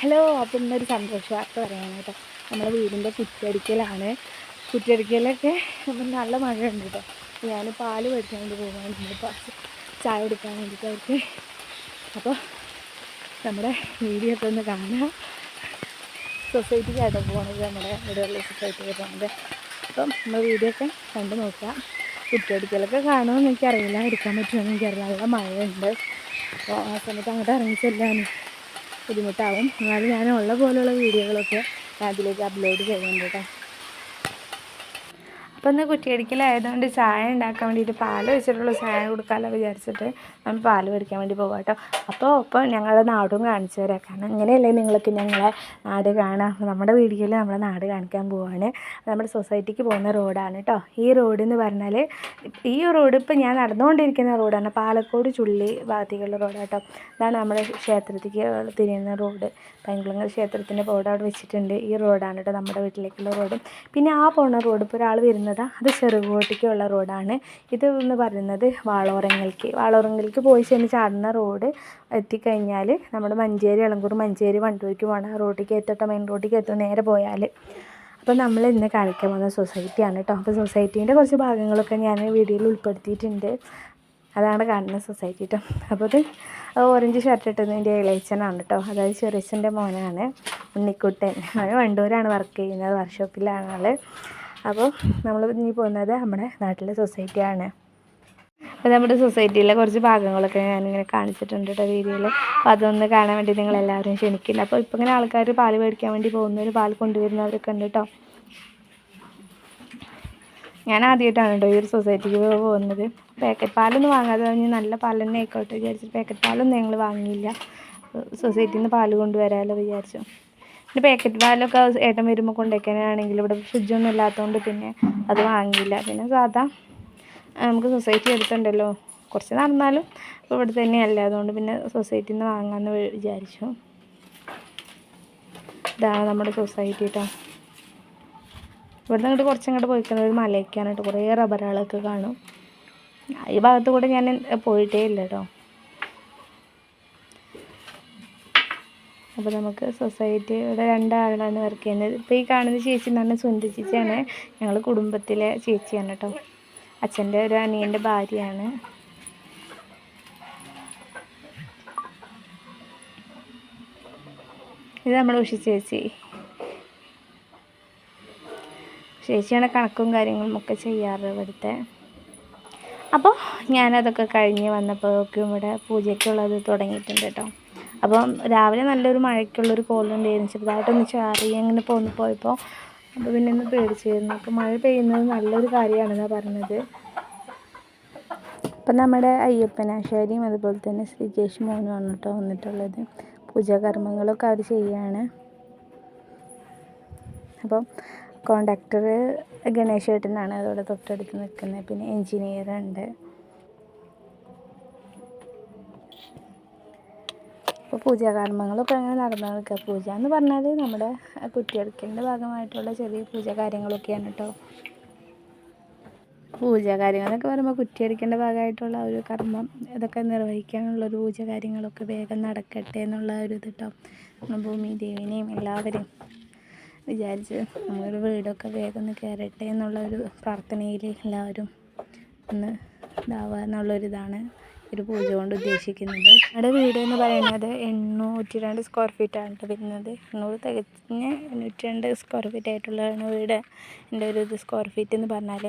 Hello അപ്പം ഇന്നൊരു സന്തോഷ വാർത്ത പറയാനാണ് കേട്ടോ. നമ്മുടെ വീടിന്റെ കുറ്റടിക്കലാണ് കുറ്റടിക്കലൊക്കെ അപ്പം നല്ല മഴയുണ്ട് കേട്ടോ. ഞാൻ പാൽ മേടിക്കാൻ വേണ്ടി പോകാൻ ഇപ്പോൾ ചായ കൊടുക്കാൻ വേണ്ടിയിട്ട് അപ്പോൾ നമ്മുടെ വീഡിയോ ഒക്കെ ഒന്ന് കാണാം. സൊസൈറ്റിക്കായിട്ട് പോകുന്നത് നമ്മുടെ ഇവിടെയുള്ള സൊസൈറ്റിക്ക് പോകുന്നത് അപ്പം നമ്മൾ വീഡിയോ ഒക്കെ കണ്ട് നോക്കാം. കുറ്റടിക്കലൊക്കെ കാണുമെന്ന് എനിക്കറിയില്ല. എടുക്കാൻ പറ്റുമെന്ന് എനിക്കറിയില്ല. നല്ല മഴയുണ്ട്. അപ്പോൾ ആ സമയത്ത് അങ്ങോട്ട് ഇറങ്ങി ചെല്ലാൻ ബുദ്ധിമുട്ടാവും. എന്നാലും ഞാൻ ഉള്ള പോലെയുള്ള വീഡിയോകളൊക്കെ അതിലേക്ക് അപ്ലോഡ് ചെയ്യുന്നുണ്ട് കേട്ടോ. അപ്പോൾ ഇന്ന് കുറ്റിയടിക്കലായതുകൊണ്ട് ചായ ഉണ്ടാക്കാൻ വേണ്ടിയിട്ട് പാൽ വെച്ചിട്ടുള്ള ചായ കൊടുക്കാമല്ലോ വിചാരിച്ചിട്ട് നമ്മൾ പാൽ മേടിക്കാൻ വേണ്ടി പോകാം കേട്ടോ. അപ്പോൾ ഇപ്പോൾ ഞങ്ങളുടെ നാടും കാണിച്ചു തരാം. കാരണം ഇങ്ങനെയല്ലേ നിങ്ങൾക്ക് ഞങ്ങളെ നാട് കാണാം. നമ്മുടെ വീഡിയോയിൽ നമ്മുടെ നാട് കാണിക്കാൻ പോവാണ്. നമ്മുടെ സൊസൈറ്റിക്ക് പോകുന്ന റോഡാണ് കേട്ടോ. ഈ റോഡ് എന്ന് പറഞ്ഞാൽ ഈ റോഡ് ഇപ്പോൾ ഞാൻ നടന്നുകൊണ്ടിരിക്കുന്ന റോഡാണ്. പാലക്കോട് ചുള്ളി ഭാഗത്തേക്കുള്ള റോഡാണ് കേട്ടോ. ഇതാണ് നമ്മുടെ ക്ഷേത്രത്തിലേക്ക് തിരിയുന്ന റോഡ്. പൈങ്കുളങ്ങൽ ക്ഷേത്രത്തിന്റെ ബോർഡ് അവിടെ വെച്ചിട്ടുണ്ട്. ഈ റോഡാണ് കേട്ടോ നമ്മുടെ വീട്ടിലേക്കുള്ള റോഡ്. പിന്നെ ആ പോണ റോഡ് ഇപ്പോൾ ഒരാൾ വരുന്നത്. അത് ചെറുകോട്ടിക്കുള്ള റോഡാണ്. ഇത് എന്ന് പറയുന്നത് വാളോറങ്ങൽക്ക് വാളോറങ്ങൽക്ക് പോയി ചെന്ന് ചാടുന്ന റോഡ് എത്തിക്കഴിഞ്ഞാൽ നമ്മുടെ മഞ്ചേരി ഇളങ്കൂർ മഞ്ചേരി വണ്ടൂർക്ക് പോകണം റോഡിലേക്ക് എത്തട്ടോ മെയിൻ റോഡിലേക്ക് എത്തും നേരെ പോയാൽ അപ്പോൾ നമ്മൾ ഇന്ന് കാണിക്കാൻ പോകുന്ന സൊസൈറ്റിയാണ് കേട്ടോ. അപ്പോൾ സൊസൈറ്റീന്റെ കുറച്ച് ഭാഗങ്ങളൊക്കെ ഞാൻ വീഡിയോയിൽ ഉൾപ്പെടുത്തിയിട്ടുണ്ട്. അതാണ് കാണുന്ന സൊസൈറ്റി കേട്ടോ അപ്പോൾ അത് ഓറഞ്ച് ഷർട്ട് ഇട്ടതിന്റെ ഇളയച്ചനാണ് കേട്ടോ അതായത് ചെറിയച്ഛന്റെ മോനാണ്. ഉണ്ണിക്കുട്ടൻ. അവൻ വണ്ടൂരാണ് വർക്ക് ചെയ്യുന്നത് വർക്ക്ഷോപ്പിലാണ് ആൾ അപ്പോൾ നമ്മൾ ഇനി പോകുന്നത് നമ്മുടെ നാട്ടിലെ സൊസൈറ്റിയാണ് അപ്പോൾ നമ്മുടെ സൊസൈറ്റിയിലെ കുറച്ച് ഭാഗങ്ങളൊക്കെ ഞാനിങ്ങനെ കാണിച്ചിട്ടുണ്ട് കേട്ടോ വീഡിയോയിൽ അപ്പോൾ അതൊന്ന് കാണാൻ വേണ്ടി നിങ്ങളെല്ലാവരും ക്ഷണിക്കില്ല. അപ്പോൾ ഇപ്പോൾ ഇങ്ങനെ ആൾക്കാർ പാൽ മേടിക്കാൻ വേണ്ടി പോകുന്നവർ പാൽ കൊണ്ടുവരുന്നവരൊക്കെ ഉണ്ട് കേട്ടോ ഞാൻ ആദ്യമായിട്ടാണ് കേട്ടോ ഈ ഒരു സൊസൈറ്റിക്ക് പോകുന്നത്. പാക്കറ്റ് പാലൊന്നും വാങ്ങാതെ പറഞ്ഞ് നല്ല പാൽ തന്നെ ആയിക്കോട്ടെ വിചാരിച്ചു പാക്കറ്റ് പാലൊന്നും ഞങ്ങൾ വാങ്ങിയില്ല. സൊസൈറ്റിയിൽ നിന്ന് പാൽ കൊണ്ടുവരാമല്ലോ വിചാരിച്ചു. പിന്നെ പാക്കറ്റ് പാലൊക്കെ ഏട്ടൻ വരുമ്പോൾ കൊണ്ടുവയ്ക്കാനാണെങ്കിൽ ഇവിടെ ഫ്രിഡ്ജൊന്നും ഇല്ലാത്തതുകൊണ്ട് പിന്നെ അത് വാങ്ങിയില്ല. പിന്നെ സാധാ നമുക്ക് സൊസൈറ്റി എടുത്തുണ്ടല്ലോ കുറച്ച് നടന്നാലും ഇവിടെ തന്നെയല്ലേ അതുകൊണ്ട് പിന്നെ സൊസൈറ്റിയിൽ നിന്ന് വാങ്ങാമെന്ന് വിചാരിച്ചു. ഇതാണ് നമ്മുടെ സൊസൈറ്റി കേട്ടോ ഇവിടുന്ന് അങ്ങോട്ട് കുറച്ചങ്ങോട്ട് പോയിക്കുന്നത് ഒരു മലയൊക്കെയാണ് കേട്ടോ കുറേ റബ്ബറുകളൊക്കെ കാണും. ഈ ഭാഗത്ത് കൂടെ ഞാൻ പോയിട്ടേ ഇല്ല കേട്ടോ. അപ്പോൾ നമുക്ക് സൊസൈറ്റിയുടെ രണ്ടാളാണ് വർക്ക് ചെയ്യുന്നത്. ഇപ്പോൾ ഈ കാണുന്ന ചേച്ചി എന്ന് പറഞ്ഞാൽ സുന്ദ ചേച്ചിയാണ്. ഞങ്ങൾ കുടുംബത്തിലെ ചേച്ചിയാണ് കേട്ടോ. അച്ഛന്റെ ഒരു അനിയന്റെ ഭാര്യയാണ്. ഇത് നമ്മുടെ ഉഷി ചേച്ചി. ചേച്ചിയാണ് കണക്കും കാര്യങ്ങളും ഒക്കെ ചെയ്യാറ് ഇവിടുത്തെ. അപ്പോൾ ഞാനതൊക്കെ കഴിഞ്ഞ് വന്നപ്പോഴേക്കും ഇവിടെ പൂജയ്ക്കുള്ളത് തുടങ്ങിയിട്ടുണ്ട് കേട്ടോ. അപ്പം രാവിലെ നല്ലൊരു മഴയ്ക്കുള്ളൊരു കോളുണ്ടായിരുന്നു ചെറുതായിട്ടൊന്ന് ചാറി അങ്ങനെ പോന്നു പോയപ്പോൾ അപ്പോൾ പിന്നെ ഒന്ന് പേടിച്ചിരുന്നു. അപ്പോൾ മഴ പെയ്യുന്നത് നല്ലൊരു കാര്യമാണെന്നാണ് പറഞ്ഞത്. അപ്പം നമ്മുടെ അയ്യപ്പനാശാരിയും അതുപോലെ തന്നെ ശ്രീ ജേഷ് മോനുമാണ് കേട്ടോ വന്നിട്ടുള്ളത്. പൂജാകർമ്മങ്ങളൊക്കെ അവർ ചെയ്യാണ്. അപ്പം കോണ്ടാക്ടർ ഗണേഷ് ഏട്ടനാണ് അതോടെ തൊട്ടടുത്ത് നിൽക്കുന്നത്. പിന്നെ എൻജിനീയർ ഉണ്ട്. അപ്പോൾ പൂജാകർമ്മങ്ങളൊക്കെ അങ്ങനെ നടന്നു നിൽക്കുക പൂജ എന്ന് പറഞ്ഞാൽ നമ്മുടെ കുറ്റിയടക്കലിന്റെ ഭാഗമായിട്ടുള്ള ചെറിയ പൂജ കാര്യങ്ങളൊക്കെയാണ് കേട്ടോ പൂജ കാര്യങ്ങളൊക്കെ പറയുമ്പോൾ കുറ്റിയടിക്കേണ്ട ഭാഗമായിട്ടുള്ള ഒരു കർമ്മം ഇതൊക്കെ നിർവഹിക്കാനുള്ള ഒരു പൂജ കാര്യങ്ങളൊക്കെ വേഗം നടക്കട്ടെ എന്നുള്ള ഒരു ഇത് കേട്ടോ ഭൂമി ദേവിനെയും എല്ലാവരെയും വിചാരിച്ച് നമ്മളൊരു വീടൊക്കെ വേഗം ഒന്ന് കയറട്ടെ എന്നുള്ളൊരു പ്രാർത്ഥനയിൽ എല്ലാവരും ഒന്ന് ഇതാവുക എന്നുള്ളൊരിതാണ് ഒരു പൂജ കൊണ്ട് ഉദ്ദേശിക്കുന്നത്. നമ്മുടെ വീട് എന്ന് പറയുന്നത് എണ്ണൂറ്റി രണ്ട് സ്ക്വയർ ഫീറ്റാണ് വരുന്നത്. എണ്ണൂറ് തികഞ്ഞ് എണ്ണൂറ്റി രണ്ട് സ്ക്വയർ ഫീറ്റ് ആയിട്ടുള്ളതാണ് വീട്. എന്റെ ഒരു ഇത് സ്ക്വയർ ഫീറ്റ് എന്ന് പറഞ്ഞാൽ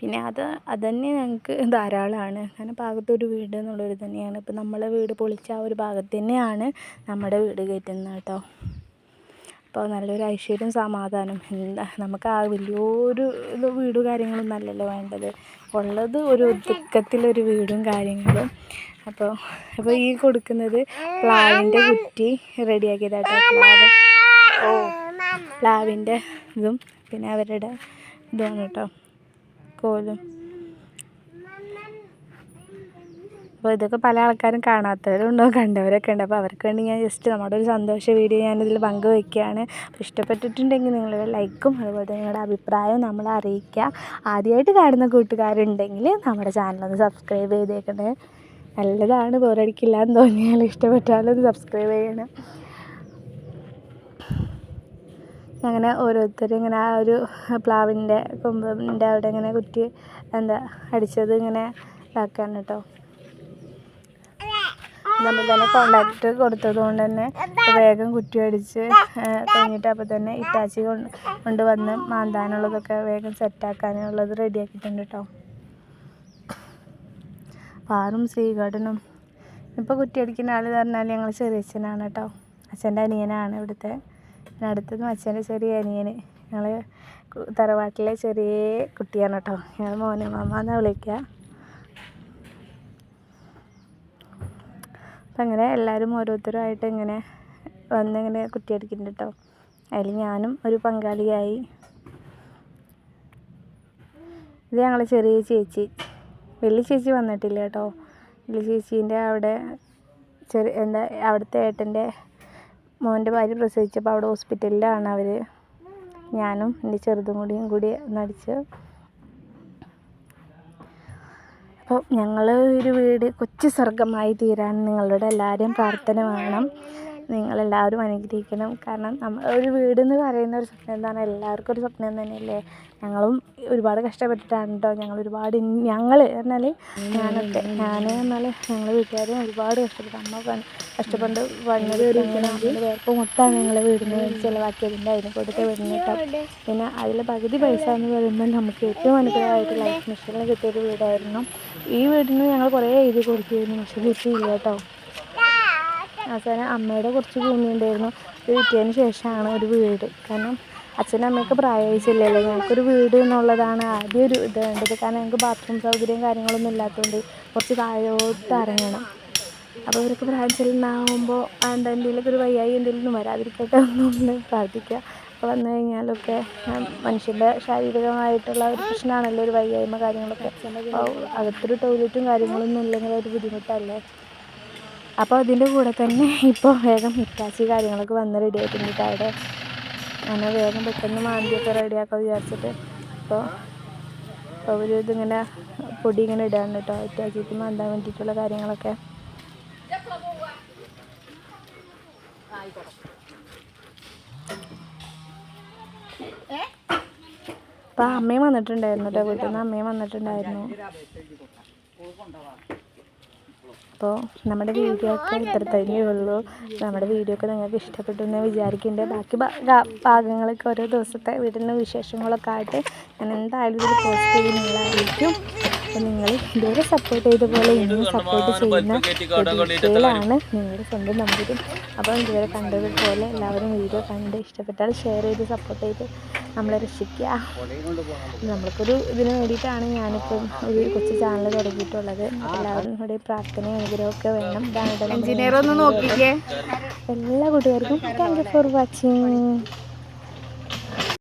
പിന്നെ അത് അതന്നെ ഞങ്ങൾക്ക് ധാരാളമാണ് കാരണം ഭാഗത്തൊരു വീട് എന്നുള്ളൊരു തന്നെയാണ്. ഇപ്പം നമ്മളെ വീട് പൊളിച്ച ആ ഒരു ഭാഗത്ത് തന്നെയാണ് നമ്മുടെ വീട് കയറ്റുന്നത് കേട്ടോ. അപ്പോൾ നല്ലൊരു ഐശ്വര്യം സമാധാനം എന്താ നമുക്ക് ആ വലിയൊരു വീട് കാര്യങ്ങളൊന്നും അല്ലല്ലോ വേണ്ടത്. ഉള്ളത് ഒരു ഒതുക്കത്തിലൊരു വീടും കാര്യങ്ങളും. അപ്പോൾ അപ്പോൾ ഈ കൊടുക്കുന്നത് പ്ലാവിന്റെ കുറ്റി റെഡിയാക്കിയതാട്ടോ. പ്ലാവ്. ഓ പ്ലാവിന്റെ ഇതും പിന്നെ അവരുടെ ഇതാണ് കേട്ടോ. കോലും. അപ്പോൾ ഇതൊക്കെ പല ആൾക്കാരും കാണാത്തവരും ഉണ്ടാവും കണ്ടവരൊക്കെ ഉണ്ട്. അപ്പോൾ അവർക്ക് വേണ്ടി ഞാൻ ജസ്റ്റ് നമ്മുടെ ഒരു സന്തോഷ വീഡിയോ ഞാനിതിൽ പങ്കുവയ്ക്കുകയാണ് അപ്പോൾ ഇഷ്ടപ്പെട്ടിട്ടുണ്ടെങ്കിൽ നിങ്ങളുടെ ലൈക്കും അതുപോലെ തന്നെ നിങ്ങളുടെ അഭിപ്രായവും നമ്മളെ അറിയിക്കുക. ആദ്യമായിട്ട് കാണുന്ന കൂട്ടുകാരുണ്ടെങ്കിൽ നമ്മുടെ ചാനലൊന്ന് സബ്സ്ക്രൈബ് ചെയ്തേക്കണേ. നല്ലതാണ്. ബോറടിക്കില്ല എന്ന് തോന്നിയാൽ ഇഷ്ടപ്പെട്ടാലൊന്ന് സബ്സ്ക്രൈബ് ചെയ്യണം. അങ്ങനെ ഓരോരുത്തരും ഇങ്ങനെ ആ ഒരു പ്ലാവിന്റെ കൊമ്പിന്റെ അവിടെ ഇങ്ങനെ കുറ്റി എന്താ അടിച്ചത് ഇങ്ങനെ ഇതാക്കാൻ കേട്ടോ. നമ്മൾ തന്നെ കോണ്ടാക്ട് കൊടുത്തത് കൊണ്ട് തന്നെ വേഗം കുറ്റി അടിച്ച് കഴിഞ്ഞിട്ട് അപ്പോൾ തന്നെ ഇറ്റാച്ചി കൊണ്ട് വന്ന് മാന്താനുള്ളതൊക്കെ വേഗം സെറ്റാക്കാനുള്ളത് റെഡിയാക്കിയിട്ടുണ്ട് കേട്ടോ പാറും ശ്രീകണ്ഠനും ഇപ്പോൾ കുറ്റി അടിക്കുന്ന ആൾ പറഞ്ഞാൽ ഞങ്ങൾ ചെറിയച്ഛനാണ് കേട്ടോ അച്ഛന്റെ അനിയനാണ് ഇവിടുത്തെ. പിന്നെ അടുത്തതും അച്ഛന്റെ ചെറിയ അനിയന്. ഞങ്ങൾ തറവാട്ടിലെ ചെറിയ കുട്ടിയാണ് കേട്ടോ ഞങ്ങൾ മോനെ മാമ എന്നാണ് വിളിക്കുക അപ്പം അങ്ങനെ എല്ലാവരും ഓരോരുത്തരുമായിട്ട് ഇങ്ങനെ വന്ന് ഇങ്ങനെ കുറ്റിയടിക്കുന്നുണ്ട് കേട്ടോ. അതിൽ ഞാനും ഒരു പങ്കാളിയായി. ഇത് ഞങ്ങളെ ചെറിയ ചേച്ചി. വലിയ ചേച്ചി വന്നിട്ടില്ല കേട്ടോ. വലിയ ചേച്ചീന്റെ അവിടെ ചെറിയ എന്താ അവിടുത്തെ ഏട്ടന്റെ മോന്റെ ഭാര്യ പ്രസവിച്ചപ്പോൾ അവിടെ ഹോസ്പിറ്റലിലാണ് അവർ. ഞാനും എന്റെ ചെറുതും കൂടിയും കൂടി നടിച്ച് അപ്പോൾ ഞങ്ങൾ ഒരു വീട് കൊച്ചു സ്വർഗമായി തീരാൻ നിങ്ങളുടെ എല്ലാവരുടെയും പ്രാർത്ഥന വേണം. നിങ്ങളെല്ലാവരും അനുഗ്രഹിക്കണം. കാരണം നമ്മൾ ഒരു വീടെന്ന് എന്ന് പറയുന്ന ഒരു സ്വപ്നം എന്താണ്? എല്ലാവർക്കും ഒരു സ്വപ്നം തന്നെയല്ലേ? ഞങ്ങളും ഒരുപാട് കഷ്ടപ്പെട്ടിട്ടാണ് കേട്ടോ ഞങ്ങൾ ഒരുപാട് ഞങ്ങൾ എന്നാൽ ഞാനൊക്കെ ഞാൻ എന്നാൽ ഞങ്ങൾ വീട്ടുകാരും ഒരുപാട് കഷ്ടപ്പെട്ടു അമ്മ കഷ്ടപ്പെട്ട് പണിത് വേർപ്പ് മൊത്തമാണ് ഞങ്ങൾ വീടിന് ചിലവാക്കിയതിന്റെ അതിന് കൊടുത്ത വീടിന് പിന്നെ അതിൽ പകുതി പൈസ എന്ന് പറയുമ്പോൾ നമുക്ക് ഏറ്റവും അനുഗ്രഹമായിട്ട് ലൈഫ് മിഷനിൽ കിട്ടിയൊരു വീടായിരുന്നു. ഈ വീടിന് ഞങ്ങൾ കുറേ എഴുതി കൊടുത്തിരുന്നു. പക്ഷെ കിട്ടിയില്ല കേട്ടോ അവസാനം അമ്മയുടെ കുറച്ച് ഭൂമി ഉണ്ടായിരുന്നു. ഇത് വിറ്റതിന് ശേഷമാണ് ഒരു വീട്. കാരണം അച്ഛനും അമ്മയൊക്കെ പ്രായമായിച്ചില്ലല്ലോ ഞങ്ങൾക്കൊരു വീട് എന്നുള്ളതാണ് ആദ്യം ഒരു ഇത് വേണ്ടത്. കാരണം ഞങ്ങൾക്ക് ബാത്റൂം സൗകര്യം കാര്യങ്ങളൊന്നും ഇല്ലാത്തതുകൊണ്ട് കുറച്ച് താഴോട്ട് ഇറങ്ങണം. അപ്പോൾ ഇവർക്ക് പ്രായം ചെല്ലുന്നാകുമ്പോൾ എന്താ എന്തെങ്കിലുമൊക്കെ ഒരു വയ്യായി എന്തെങ്കിലും വരാതിരിക്കട്ടെ എന്നൊന്ന് പ്രാർത്ഥിക്കുക. അപ്പോൾ വന്നു കഴിഞ്ഞാലൊക്കെ മനുഷ്യന്റെ ശാരീരികമായിട്ടുള്ള ഒരു പ്രശ്നമാണല്ലോ ഒരു വയ്യായ്മ കാര്യങ്ങളൊക്കെ. അപ്പോൾ അകത്തൊരു ടോയ്ലറ്റും കാര്യങ്ങളൊന്നും ഇല്ലെങ്കിൽ ഒരു ബുദ്ധിമുട്ടല്ലേ? അപ്പോൾ അതിന്റെ കൂടെ തന്നെ ഇപ്പോൾ വേഗം ഹിറ്റാച്ചി കാര്യങ്ങളൊക്കെ വന്ന് റെഡി ആയിട്ടുണ്ട് അവിടെ അങ്ങനെ വേഗം പെട്ടെന്ന് മാന്തിയൊക്കെ റെഡിയാക്കാൻ വിചാരിച്ചിട്ട് അപ്പോൾ അവർ ഇതിങ്ങനെ പൊടി ഇങ്ങനെ ഇടാണ് കേട്ടോ ഹിറ്റാച്ചിക്ക് മാന്താൻ വേണ്ടിയിട്ടുള്ള കാര്യങ്ങളൊക്കെ. അപ്പോൾ അമ്മയും വന്നിട്ടുണ്ടായിരുന്നു കേട്ടോ വീട്ടിൽ നിന്ന് അമ്മയും വന്നിട്ടുണ്ടായിരുന്നു. അപ്പോൾ നമ്മുടെ വീഡിയോ ഒക്കെ ഇത്ര തന്നെ ഉള്ളൂ. നമ്മുടെ വീഡിയോ ഒക്കെ നിങ്ങൾക്ക് ഇഷ്ടപ്പെട്ടു എന്ന് വിചാരിക്കുന്നുണ്ട് ബാക്കി ഭാഗങ്ങളൊക്കെ ഓരോ ദിവസത്തെ വീടിന്റെ വിശേഷങ്ങളൊക്കെ ആയിട്ട് ഞാൻ എന്തായാലും ഇതിൽ പോസ്റ്റ് അറിയിക്കും അപ്പോൾ നിങ്ങൾ ഇതുവരെ സപ്പോർട്ട് ചെയ്ത പോലെ ഇനിയും സപ്പോർട്ട് ചെയ്യുന്ന ആണ് നിങ്ങളുടെ സ്വന്തം നമ്പരും. അപ്പോൾ ഇതുവരെ കണ്ടതുപോലെ എല്ലാവരും വീഡിയോ കണ്ട് ഇഷ്ടപ്പെട്ടാൽ ഷെയർ ചെയ്ത് സപ്പോർട്ട് ചെയ്ത് നമ്മളെ രക്ഷിക്കുക. നമ്മൾക്കൊരു ഇതിന് വേണ്ടിയിട്ടാണ് ഞാനിപ്പം ഒരു കൊച്ചു ചാനൽ തുടങ്ങിയിട്ടുള്ളത്. എല്ലാവരും കൂടെ പ്രാർത്ഥനയും അനുഗ്രഹമൊക്കെ വേണം. എഞ്ചിനീയർ ഒന്ന് നോക്കിക്കേ. എല്ലാ കൂട്ടുകാർക്കും താങ്ക് യു ഫോർ വാച്ചിങ്